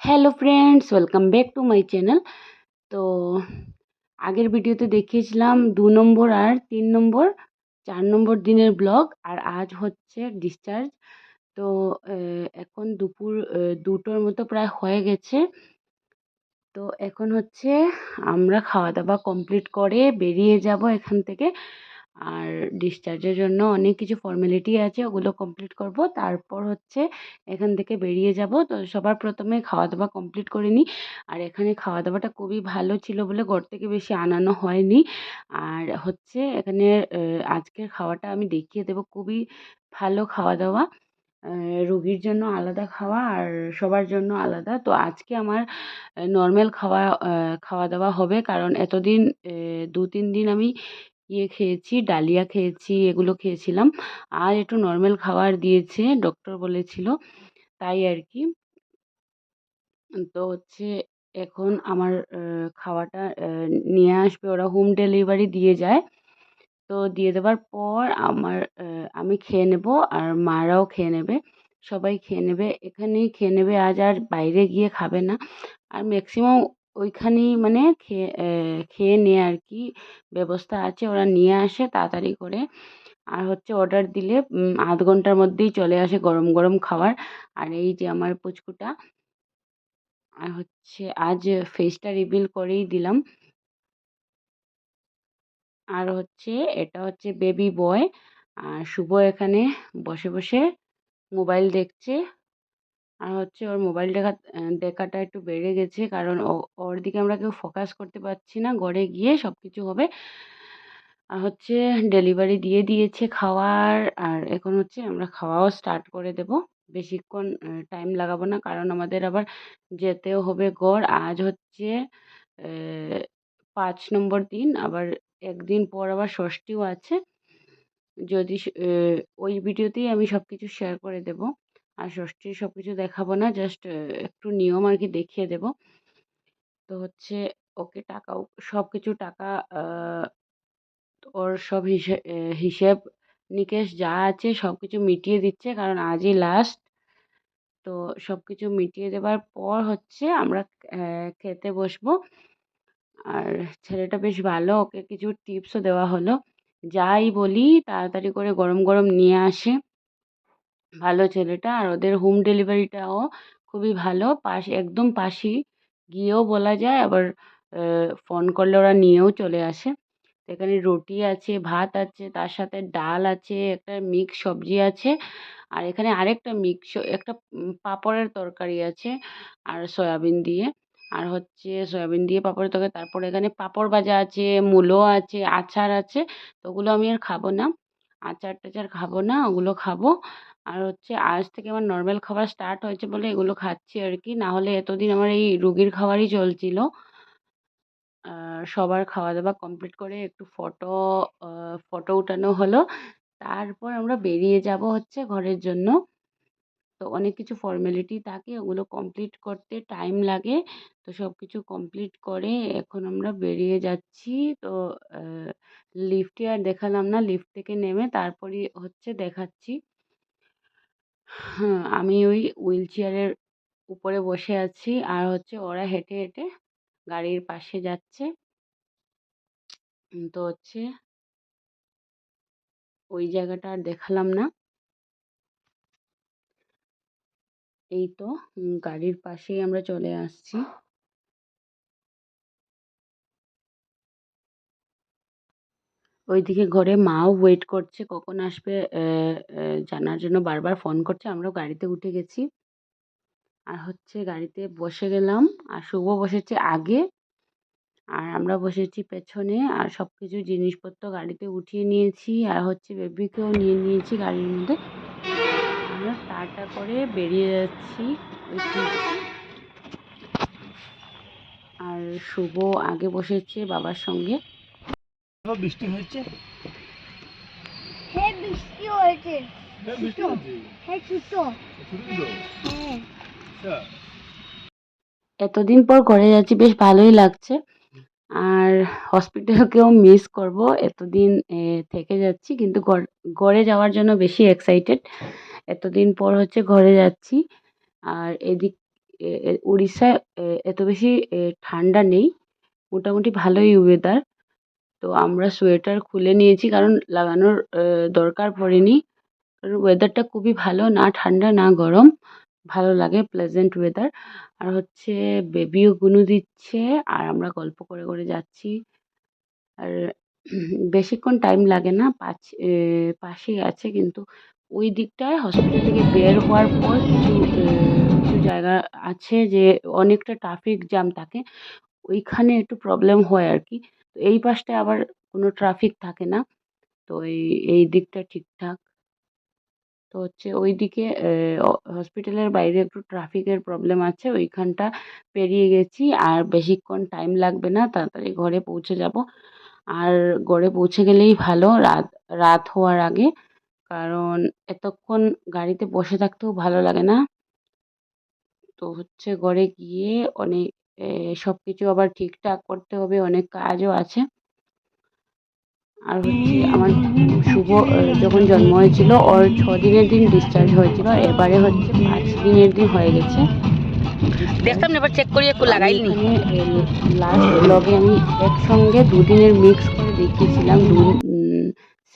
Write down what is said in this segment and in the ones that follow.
Hello friends welcome back to my channel তো আগের ভিডিওতে দেখিয়েছিলাম দু নম্বর আর তিন নম্বর, চার নম্বর দিনের ব্লগ আর আজ হচ্ছে ডিসচার্জ তো এখন দুপুর দুটোর মতো প্রায় হয়ে গেছে। তো এখন হচ্ছে আমরা খাওয়া দাওয়া কমপ্লিট করে বেরিয়ে যাব এখান থেকে। আর ডিসচার্জের জন্য অনেক কিছু ফর্মালিটি আছে, ওগুলো কমপ্লিট করব। তারপর হচ্ছে এখান থেকে বেরিয়ে যাব। তো সবার প্রথমে খাওয়া দাওয়া কমপ্লিট করে নিই। আর এখানে খাওয়া দাওয়াটা খুবই ভালো ছিল বলে ঘর থেকে বেশি আনানো হয়নি। আর হচ্ছে এখানে আজকের খাওয়াটা আমি দেখিয়ে দেবো। খুবই ভালো খাওয়া দাওয়া রুগীর জন্য আলাদা খাওয়া আর সবার জন্য আলাদা। তো আজকে আমার নর্মাল খাওয়া খাওয়া দাওয়া হবে। কারণ এতদিন দু তিন দিন আমি ইয়ে খেয়েছি, ডালিয়া খেয়েছি, এগুলো খেয়েছিলাম। আর একটু নর্মাল খাবার দিয়েছে ডক্টর বলেছিল, তাই আর কি তো হচ্ছে এখন আমার খাওয়াটা নিয়ে আসবে। ওরা হোম ডেলিভারি দিয়ে যায়। তো দিয়ে দেওয়ার পর আমার আমি খেয়ে নেব আর মারাও খেয়ে নেবে। সবাই খেয়ে নেবে। এখানেই খেয়ে নেবে, আজ আর বাইরে গিয়ে খাবে না। আর ম্যাক্সিমাম ওইখানেই মানে খেয়ে খেয়ে নেয় আর কি ব্যবস্থা আছে, ওরা নিয়ে আসে তাড়াতাড়ি করে। আর হচ্ছে অর্ডার দিলে আধ ঘণ্টার মধ্যেই চলে আসে গরম গরম খাবার। আর এই যে আমার পুচকুটা, আর হচ্ছে আজ ফেসটা রিভিল করেই দিলাম। আর হচ্ছে এটা হচ্ছে বেবি বয় আর শুভ এখানে বসে বসে মোবাইল দেখছে। আর হচ্ছে ওর মোবাইল দেখা দেখাটা একটু বেড়ে গেছে। কারণ ওর দিকে আমরা কেউ ফোকাস করতে পারছি না। ঘরে গিয়ে সব কিছু হবে। আর হচ্ছে ডেলিভারি দিয়ে দিয়েছে খাওয়ার। আর এখন হচ্ছে আমরা খাওয়াও স্টার্ট করে দেব। বেশিক্ষণ টাইম লাগাবো না। কারণ আমাদের আবার যেতেও হবে গড় আজ হচ্ছে পাঁচ নম্বর দিন। আবার একদিন পর আবার ষষ্ঠীও আছে। যদি ওই ভিডিওতেই আমি সব কিছু শেয়ার করে দেবো। আর ষষ্ঠীর সব কিছু দেখাবো না জাস্ট একটু নিয়ম আর কি দেখিয়ে দেবো। তো হচ্ছে ওকে টাকাও সব কিছু টাকা ওর সব হিসেব হিসেব নিকেশ যা আছে সব কিছু মিটিয়ে দিচ্ছে, কারণ আজই লাস্ট তো সব কিছু মিটিয়ে দেওয়ার পর হচ্ছে আমরা খেতে বসবো। আর ছেলেটা বেশ ভালো, ওকে কিছু টিপসও দেওয়া হলো। যাই বলি, তাড়াতাড়ি করে গরম গরম নিয়ে আসে। ভালো ছেলেটা। আর ওদের হোম ডেলিভারিটাও খুবই ভালো। পাশ, একদম পাশেই। গিয়েও বলা যায়, আবার ফোন করলে ওরা নিয়েও চলে আসে। এখানে রুটি আছে, ভাত আছে, তার সাথে ডাল আছে, একটা মিক্স সবজি আছে। আর এখানে আরেকটা মিক্স একটা পাঁপড়ের তরকারি আছে, আর সয়াবিন দিয়ে। আর হচ্ছে সয়াবিন দিয়ে পাঁপড়ের তরকারি, তারপরে এখানে পাঁপড় ভাজা আছে, মূলো আছে, আচার আছে। তো ওগুলো আমি আর খাব না। আচার টাচার খাব না, ওগুলো খাব। আর হচ্ছে আজ থেকে আমার নর্মাল খাবার স্টার্ট হয়েছে বলে এগুলো খাচ্ছি আর কি। না হলে এতদিন আমার এই রুগীর খাবারই চলছিল। সবার খাওয়া দাওয়া কমপ্লিট করে একটু ফটো ফটো উঠানো হলো। তারপর আমরা বেরিয়ে যাব হচ্ছে ঘরের জন্য। তো অনেক কিছু ফর্মালিটি থাকে, ওগুলো কমপ্লিট করতে টাইম লাগে। তো সব কিছু কমপ্লিট করে এখন আমরা বেরিয়ে যাচ্ছি। তো লিফটে আর দেখালাম না লিফট থেকে নেমে তারপরই হচ্ছে দেখাচ্ছি। হ্যাঁ আমি ওই হুইল চেয়ারের উপরে বসে আছি। আর হচ্ছে ওরা হেঁটে হেঁটে গাড়ির পাশে যাচ্ছে। তো হচ্ছে ওই জায়গাটা আর দেখালাম না। এই তো গাড়ির পাশেই আমরা চলে আসছি। ওইদিকে ঘরে মাও ওয়েট করছে, কখন আসবে জানার জন্য বারবার ফোন করছে। আমরাও গাড়িতে উঠে গেছি। আর হচ্ছে গাড়িতে বসে গেলাম। আর শুভ বসেছে আগে। আর আমরা বসেছি পেছনে। আর সব কিছু জিনিসপত্র গাড়িতে উঠিয়ে নিয়েছি। আর হচ্ছে বেবিকেও নিয়ে নিয়েছি গাড়ির মধ্যে। আমরা টাটা করে বেরিয়ে যাচ্ছি। আর শুভ আগে বসেছে বাবার সঙ্গে। বৃষ্টি হয়েছে? বৃষ্টি হয়েছে। বৃষ্টি হয়েছে? ছোট ছোট হ্যাঁ। এতদিন পর ঘরে যাচ্ছি বেশ ভালোই লাগছে। আর হসপিটালকেও মিস করব। এতদিন থেকে যাচ্ছি কিন্তু ঘরে যাওয়ার জন্য বেশি এক্সাইটেড এতদিন পর হচ্ছে ঘরে যাচ্ছি। আর এদিক উড়িষ্যায় এত বেশি ঠান্ডা নেই। মোটামুটি ভালোই ওয়েদার তো আমরা সোয়েটার খুলে নিয়েছি। কারণ লাগানোর দরকার পড়েনি। কারণ ওয়েদারটা খুবই ভালো, না ঠান্ডা, না গরম। ভালো লাগে প্লেজেন্ট ওয়েদার আর হচ্ছে বেবিও গুনু দিচ্ছে, আর আমরা গল্প করে করে যাচ্ছি। আর বেশিক্ষণ টাইম লাগে না, পাঁচ পাশেই আছে। কিন্তু ওই দিকটায় হসপিটাল থেকে বের হওয়ার পর কিছু কিছু জায়গা আছে যে অনেকটা ট্রাফিক জ্যাম থাকে। ওইখানে একটু প্রবলেম হয় আর কি। এই পাশটায় আবার কোনো ট্রাফিক থাকে না। তো এই এই দিকটা ঠিকঠাক। তো হচ্ছে ওই ওইদিকে হসপিটালের বাইরে একটু ট্রাফিকের প্রবলেম আছে, ওইখানটা পেরিয়ে গেছি। আর বেশিক্ষণ টাইম লাগবে না, তাড়াতাড়ি ঘরে পৌঁছে যাব। আর ঘরে পৌঁছে গেলেই ভালো, রাত রাত হওয়ার আগে। কারণ এতক্ষণ গাড়িতে বসে থাকতেও ভালো লাগে না। তো হচ্ছে ঘরে গিয়ে অনেক সব কিছু আবার ঠিকঠাক করতে হবে অনেক কাজও আছে। আর হচ্ছে আমার শুভ যখন জন্ম হয়েছিল ওর ছ দিনের দিন ডিসচার্জ হয়েছিল এবারে হচ্ছে পাঁচ দিনের দিন হয়ে গেছে। দেখতাম না এবার চেক করি একটু লাগাইনি। লাস্ট ব্লগে আমি একসঙ্গে দুদিনের মিক্স করে দেখিয়েছিলাম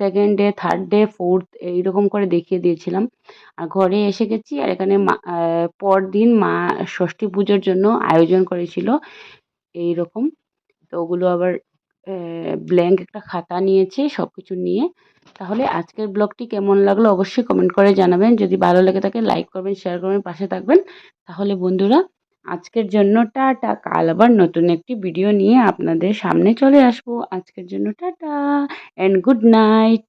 second day third day fourth এইরকম করে দেখিয়ে দিয়েছিলাম। আর ঘরে এসে গেছি আর এখানে মা পরদিন মা ষষ্ঠী পুজোর জন্য আয়োজন করেছিল। এই রকম তো ওগুলো আবার ব্ল্যাঙ্ক একটা খাতা নিয়েছে সব কিছু নিয়ে। তাহলে আজকের ব্লগটি কেমন লাগল অবশ্যই কমেন্ট করে জানাবেন। যদি ভালো লেগে থাকে লাইক করবেন শেয়ার করবেন, পাশে থাকবেন। তাহলে বন্ধুরা আজকের জন্য টাটা। কাল আবার নতুন একটি ভিডিও নিয়ে আপনাদের সামনে চলে আসব। আজকের জন্য টাটা অ্যান্ড গুড নাইট